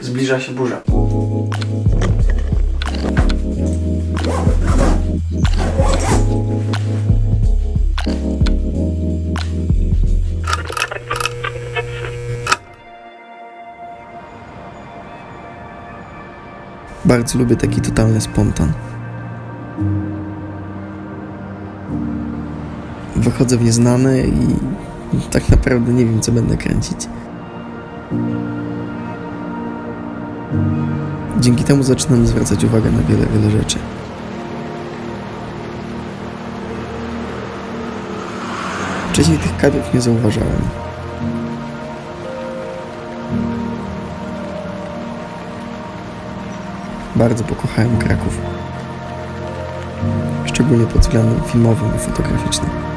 Zbliża się burza. Bardzo lubię taki totalny spontan. Wychodzę w nieznane i tak naprawdę nie wiem, co będę kręcić. Dzięki temu zaczynam zwracać uwagę na wiele, wiele rzeczy. Wcześniej tych kadrów nie zauważałem. Bardzo pokochałem Kraków. Szczególnie pod względem filmowym i fotograficznym.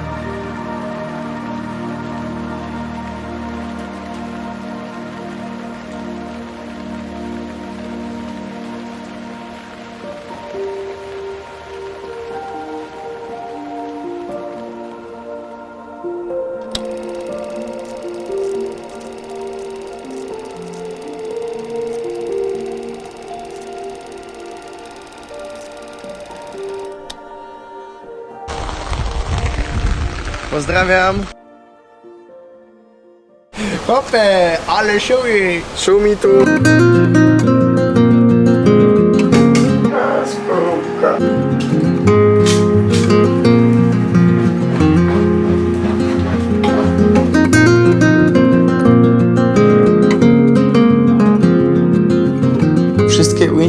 Pozdrawiam. Hopę, ale szumi! Szumi tu.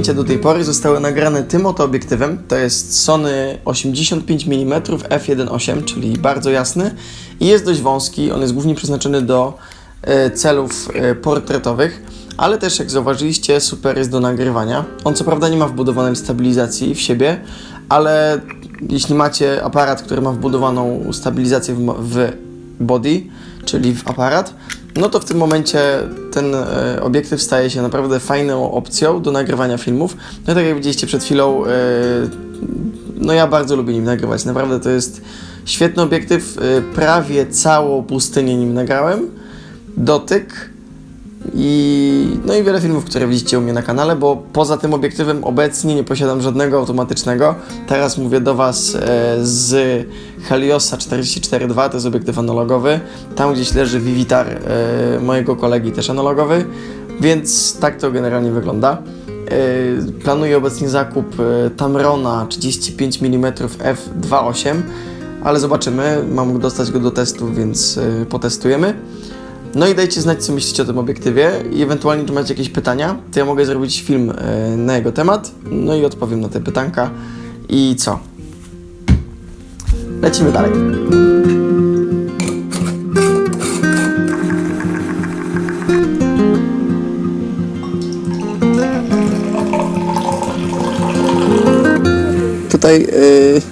Ujęcia do tej pory zostały nagrane tym oto obiektywem. To jest Sony 85 mm f1.8, czyli bardzo jasny i jest dość wąski. On jest głównie przeznaczony do e, celów e, portretowych, ale też jak zauważyliście, super jest do nagrywania. On co prawda nie ma wbudowanej stabilizacji w siebie, ale jeśli macie aparat, który ma wbudowaną stabilizację w body, czyli w aparat, no to w tym momencie ten e, obiektyw staje się naprawdę fajną opcją do nagrywania filmów. No tak jak widzieliście przed chwilą, e, no ja bardzo lubię nim nagrywać. Naprawdę to jest świetny obiektyw. E, prawie całą pustynię nim nagrałem. Dotyk. I, no i wiele filmów, które widzicie u mnie na kanale, bo poza tym obiektywem obecnie nie posiadam żadnego automatycznego. Teraz mówię do Was e, z Heliosa 44.2, to jest obiektyw analogowy. Tam gdzieś leży Vivitar e, mojego kolegi, też analogowy, więc tak to generalnie wygląda. E, planuję obecnie zakup Tamrona 35 mm f2.8, ale zobaczymy. Mam dostać go do testu, więc potestujemy. No i dajcie znać, co myślicie o tym obiektywie i ewentualnie, czy macie jakieś pytania, to ja mogę zrobić film e, na jego temat, no i odpowiem na te pytanka. I co? Lecimy dalej. Tutaj, yy,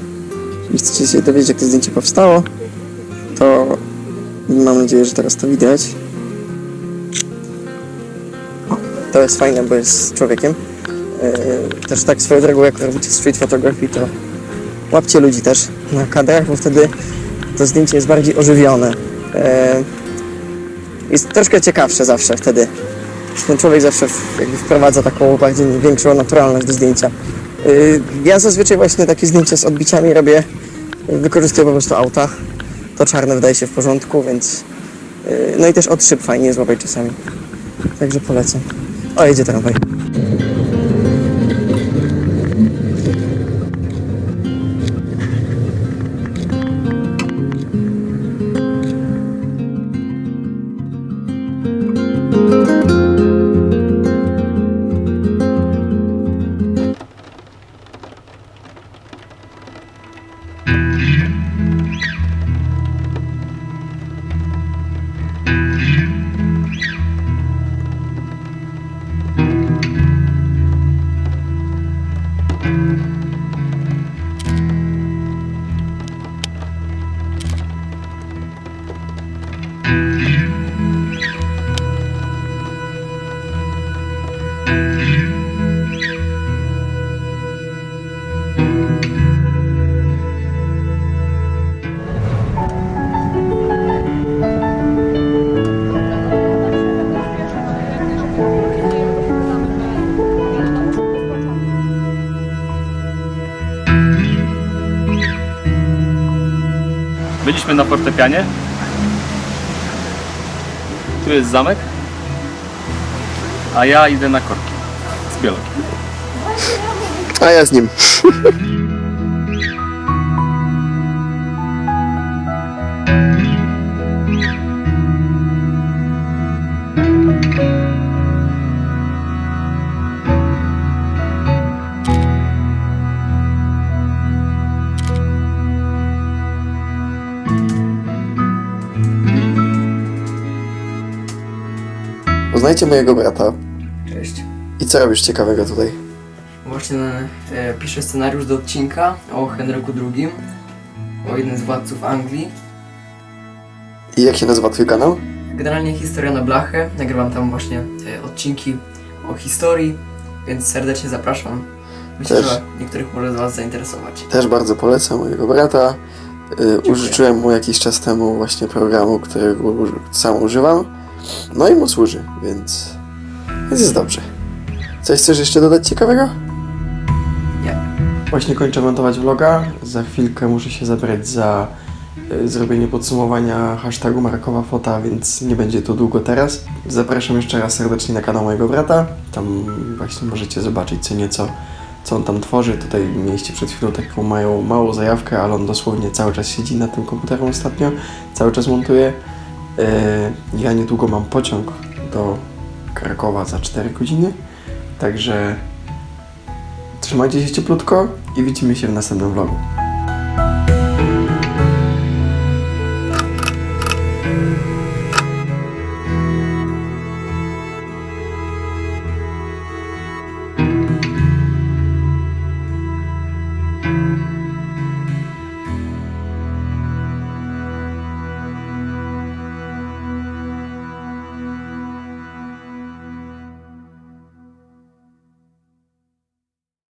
jeśli chcecie się dowiedzieć, jak to zdjęcie powstało, to Mam nadzieję, że teraz to widać. To jest fajne, bo jest z człowiekiem. Yy, też tak swoją drogą, jak robicie street photography, to łapcie ludzi też na kadrach, bo wtedy to zdjęcie jest bardziej ożywione. Yy, jest troszkę ciekawsze zawsze wtedy. Ten człowiek zawsze jakby wprowadza taką bardziej większą naturalność do zdjęcia. Yy, ja zazwyczaj właśnie takie zdjęcia z odbiciami robię, wykorzystuję po prostu auta to czarne wydaje się w porządku, więc yy, no i też od szyb fajnie złapać czasami. Także polecam. O, jedzie tramwaj. Byliśmy na fortepianie. Tu jest zamek. A ja idę na korki z biologii. A ja z nim. Poznajcie mojego brata. Cześć. I co robisz ciekawego tutaj? Właśnie e, piszę scenariusz do odcinka o Henryku II, o jednym z władców Anglii. I jak się nazywa twój kanał? Generalnie historia na blachę. Nagrywam tam właśnie e, odcinki o historii, więc serdecznie zapraszam. Myślę, Też. że niektórych może z Was zainteresować. Też bardzo polecam mojego brata. Y, użyczyłem mu jakiś czas temu właśnie programu, którego uży- sam używam. No i mu służy, więc, więc jest dobrze. Coś chcesz jeszcze dodać ciekawego? Nie. Właśnie kończę montować vloga. Za chwilkę muszę się zabrać za y, zrobienie podsumowania hashtagu Markowa Fota, więc nie będzie to długo teraz. Zapraszam jeszcze raz serdecznie na kanał mojego brata. Tam właśnie możecie zobaczyć co nieco, co on tam tworzy. Tutaj mieliście przed chwilą taką mają, małą zajawkę, ale on dosłownie cały czas siedzi na tym komputerze ostatnio. Cały czas montuje. Y, Ja niedługo mam pociąg do Krakowa za 4 godziny. Także trzymajcie się cieplutko i widzimy się w następnym vlogu.